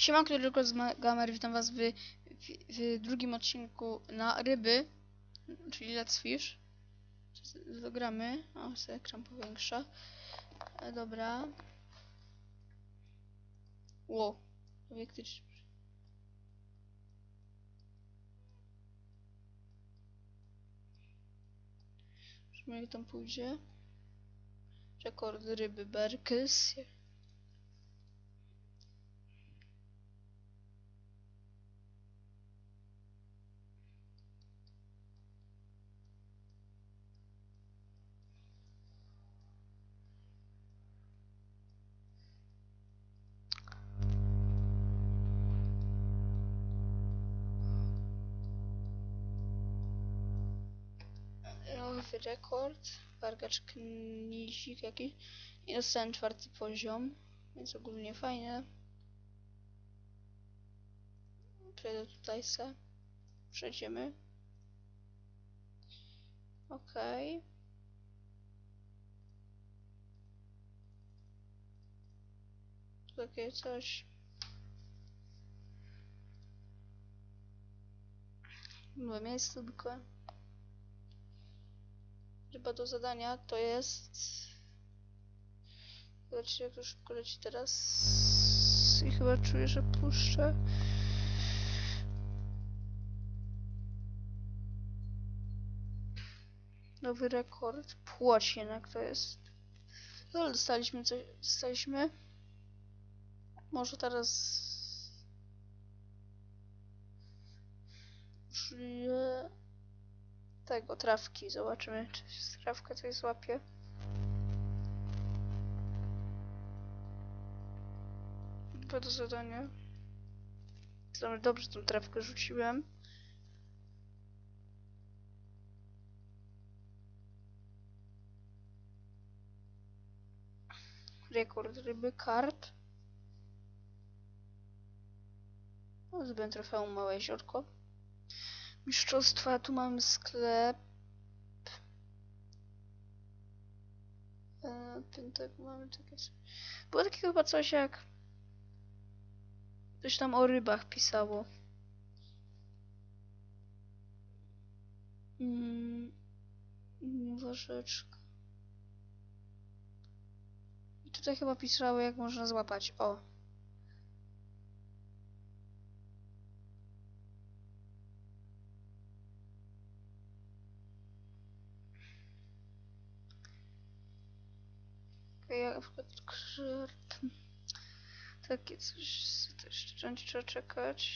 Siemanko, tylko z Gamer, witam was w, w, w drugim odcinku na ryby, czyli Let's Fish. Dogramy, o, sobie ekran powiększa. E, dobra. Wow, obiekty czy- Zobaczymy jak tam pójdzie. Rekord ryby Berkys. Rekord. Wargacz knizik jakiś. I dostałem czwarty poziom. Więc ogólnie fajne. Przejdę tutaj se. Przejdziemy. Okej. Takie coś. Nowe miejsce zwykłe. Ryba do zadania to jest... Zobaczcie jak to szybko leci teraz. I chyba czuję, że puszczę. Nowy rekord. Płoć jednak to jest. No ale dostaliśmy coś. Dostaliśmy. Może teraz... Tego, trawki. Zobaczymy, czy z trawka coś złapie. Chyba do zadania. Dobrze, tą trawkę rzuciłem. Rekord ryby. O, zbyłem trofeum małe jeziorko. Mistrzostwa, tu mamy sklep. E, mamy takie coś. Było takie chyba coś jak... Coś tam o rybach pisało. Mm. I tutaj chyba pisało jak można złapać. O. Ja na przykład. Takie coś. Będzie trzeba czekać.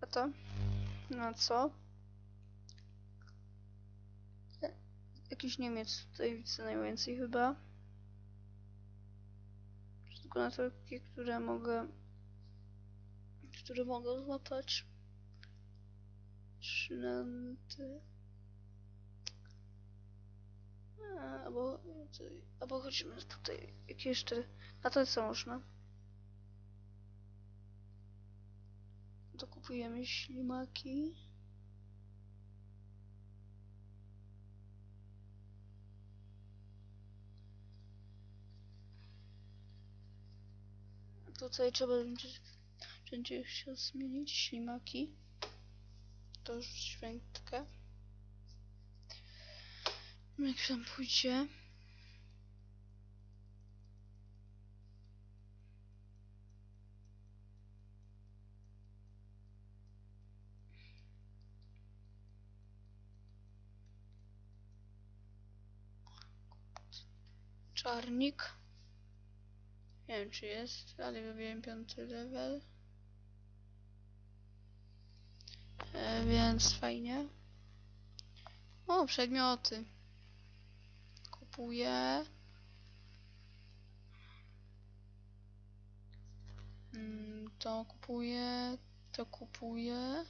A to? No co? Jakiś Niemiec tutaj widzę najwięcej chyba. Tylko na takie, które mogę. Które mogę złapać. Przynęty. A, Albo, albo chodźmy tutaj. Jak jeszcze. A to co można? To kupujemy ślimaki. Tutaj trzeba będzie, będzie się zmienić ślimaki. To już świętkę. Jak tam pójdzie. Czarnik. Nie wiem czy jest, ale wybiłem piąty level. E, więc fajnie. O, przedmioty. Kupuję. Mm, To kupuję. To kupuję.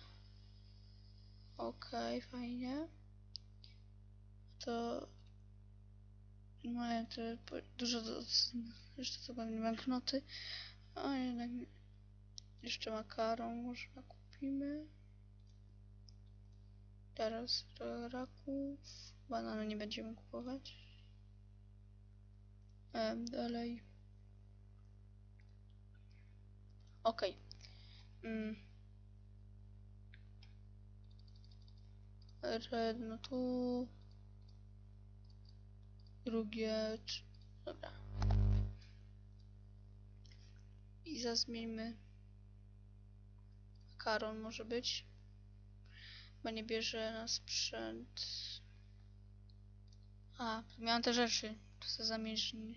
Okej, fajnie. To. To po- dużo jeszcze to pewnie banknoty. A jednak jeszcze makaron można kupimy. Teraz raków. Banany nie będziemy kupować. Dalej. Okej. Mm. Red, no tu. Drugie. Dobra. I zazmieńmy. Karon może być. Chyba nie bierze na sprzęt. A, miałam te rzeczy. To sobie zamierzmy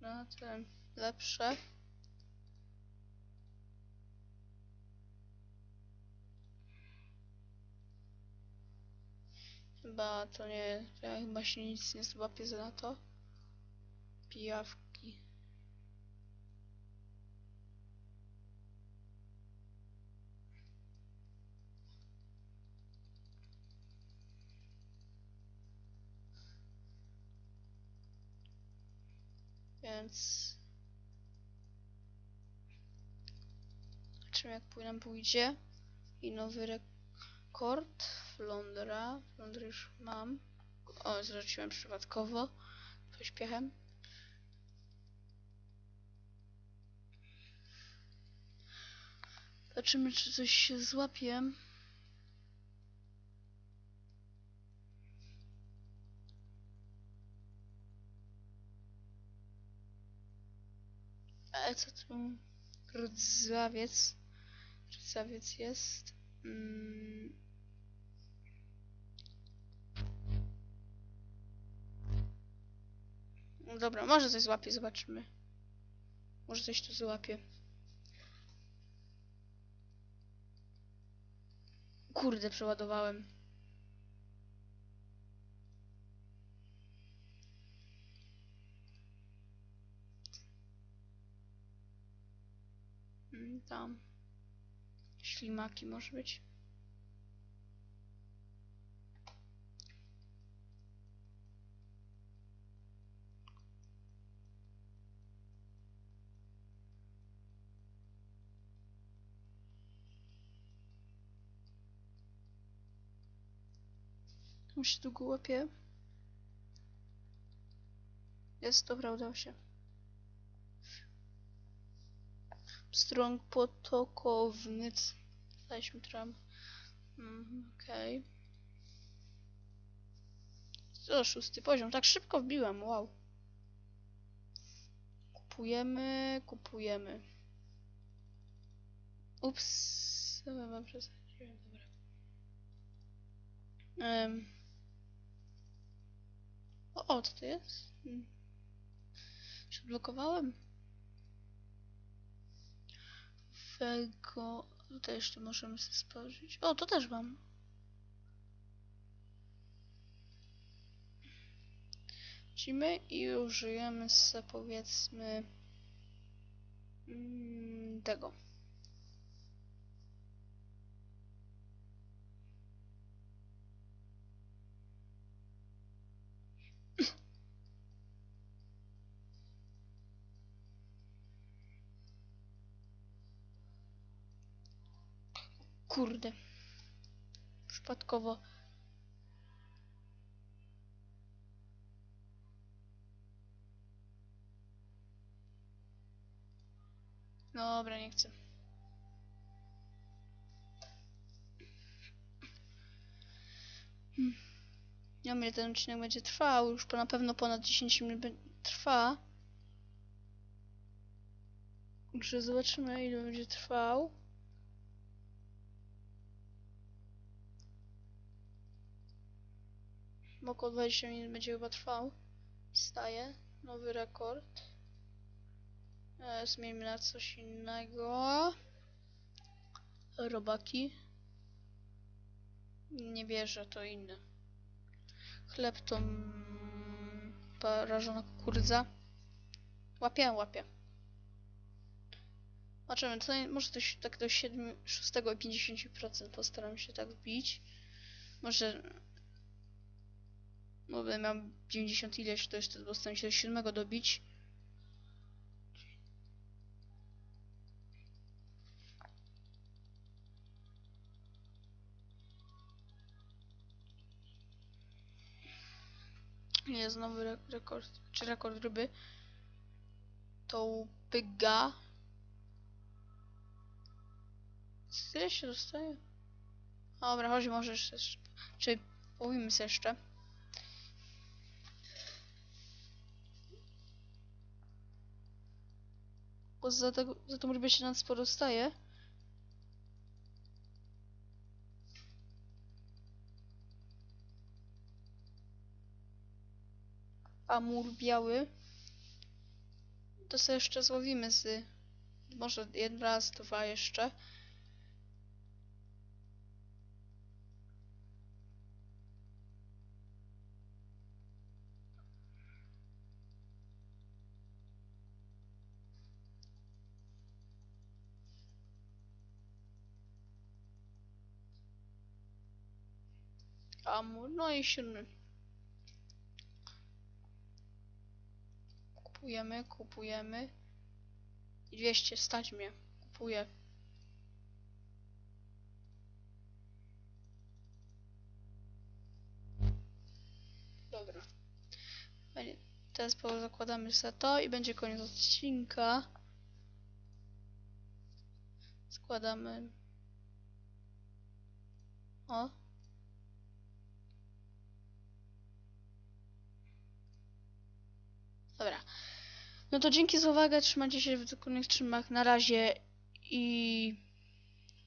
na te lepsze. Chyba to nie, ja chyba się nic nie złapię za to. Pijawki. Więc... Zobaczymy jak nam pójdzie. I nowy rekord. Flądra. Flądry już mam. O, zwróciłem przypadkowo. Pośpiechem. Zobaczymy czy coś się złapie. Ale co tu? Rdzawiec. Rdzawiec jest. Mm. No Dobra, może coś złapie, zobaczymy. Może coś tu złapie. Kurde, przeładowałem. Tam. Ślimaki może być. Tam się długo łapie. Jest, dobra, udało się. Strąg potokowny. Daliśmy tram. Mm, Okej. Okay. szósty poziom. Tak szybko wbiłem, wow. Kupujemy, kupujemy. Ups, chyba przesadziłem, dobra. Um. O, o, co to jest? Hmm. Się odblokowałem. Wego. Tutaj jeszcze możemy sobie spojrzeć. O, to też mam. Lecimy i użyjemy sobie powiedzmy mm, tego. Kurde. Przypadkowo. Dobra, nie chcę. Hmm. Nie wiem ile ten odcinek będzie trwał. Już na pewno ponad 10 minut trwa. Także zobaczymy ile będzie trwał. Około 20 minut będzie chyba trwał. Staje. Nowy rekord. E, na coś innego. Robaki. Nie wierzę, to inny. Chleb to mm, prażona kukurydza. Łapię, łapię. Zobaczymy, to może coś tak do 7, 6 i 50% postaram się tak wbić. Może no będę miał 90 ileś, to jeszcze postaram się do 7 dobić. Nie, znowu re rekord, czy rekord ryby. To pyga. Tyle się dostaje? Dobra, chodź, możesz jeszcze. Czy połowimy sobie jeszcze? Bo za, tego, za tą rybę się nam sporo staje. Amur biały. To sobie jeszcze złowimy z... Może jeden raz, dwa jeszcze. No i siódmy. Kupujemy, kupujemy. I 200, stać mnie. Kupuję. Dobra. Teraz zakładamy sobie to i będzie koniec odcinka. Składamy. O. Dobra. No to dzięki za uwagę, trzymajcie się w kolejnych trzymach. Na razie i